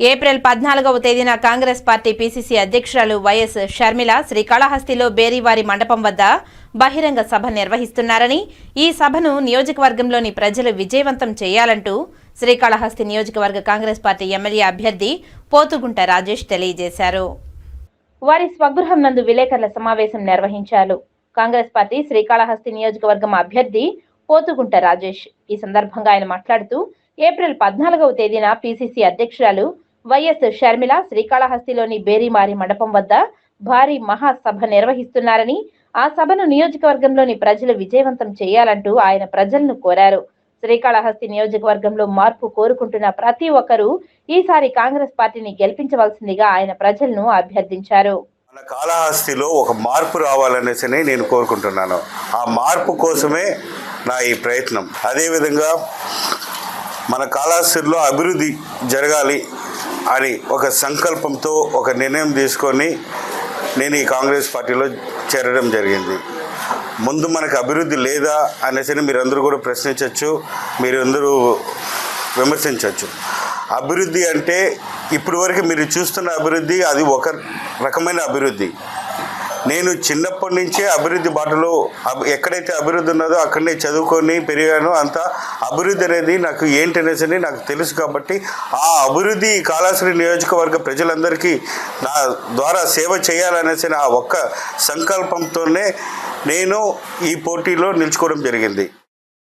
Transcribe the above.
April పద్నాలుగవ తేదీన Congress party PCC అధ్యక్షురాలు వైఎస్ షర్మిల శ్రీకాళహస్తిలో బేరీవారి మండపం వద్ద బహిరంగ సభ నిర్వహిస్తున్నారని ఈ సభను నియోజకవర్గంలోని ప్రజలు విజయవంతం చేయాలంటూ శ్రీకాళహస్తి నియోజకవర్గ కాంగ్రెస్ పార్టీ ఎమ్మెల్యే అభ్యర్థి పోతుగుంట రాజేష్ తెలియజేశారు. వారి స్వగృహం నందు విలేకరుల సమావేశం నిర్వహించారు. కాంగ్రెస్ పార్టీ శ్రీకాళహస్తి నియోజకవర్గం అభ్యర్థి పోతుగుంట రాజేష్. ఈ సందర్భంగా ఆయన మాట్లాడుతూ ఏప్రిల్ పద్నాలుగవ తేదీన పీసీసీ అధ్యక్షురాలు వైఎస్ షర్మిల శ్రీకాళహస్తిలోని బేరీమారి మండపం వద్ద భారీ మహాసభ నిర్వహిస్తున్నారని ఆ సభను నియోజకవర్గంలోని ప్రజలు విజయవంతం చేయాలంటూ ఆయన ప్రజలను కోరారు. శ్రీకాళహస్తి నియోజకవర్గంలో మార్పు కోరుకుంటున్న ప్రతి ఒక్కరూ ఈసారి కాంగ్రెస్ పార్టీని గెలిపించవలసిందిగా ఆయన ప్రజలను అభ్యర్థించారు. మన కాళహస్తిలో ఒక మార్పు రావాలనేసి నేను కోరుకుంటున్నాను. ఆ మార్పు కోసమే నా ఈ ప్రయత్నం. అదేవిధంగా మన కాళహస్తిలో అభివృద్ధి జరగాలి అని ఒక సంకల్పంతో ఒక నిర్ణయం తీసుకొని నేను ఈ కాంగ్రెస్ పార్టీలో చేరడం జరిగింది. ముందు మనకు అభివృద్ధి లేదా అనేసి మీరందరూ కూడా ప్రశ్నించవచ్చు మీరందరూ విమర్శించవచ్చు అభివృద్ధి అంటే ఇప్పటి వరకు మీరు చూస్తున్న అభివృద్ధి అది ఒక రకమైన అభివృద్ధి. నేను చిన్నప్పటి నుంచే అభివృద్ధి బాటలో ఎక్కడైతే అభివృద్ధి ఉన్నదో అక్కడనే చదువుకొని పెరిగాను అంత అభివృద్ధి అనేది నాకు ఏంటి అనేసి నాకు తెలుసు కాబట్టి ఆ అభివృద్ధి కాళాశ్రీ నియోజకవర్గ ప్రజలందరికీ నా ద్వారా సేవ చేయాలనేసి ఆ ఒక్క సంకల్పంతోనే నేను ఈ పోటీలో నిలుచుకోవడం జరిగింది.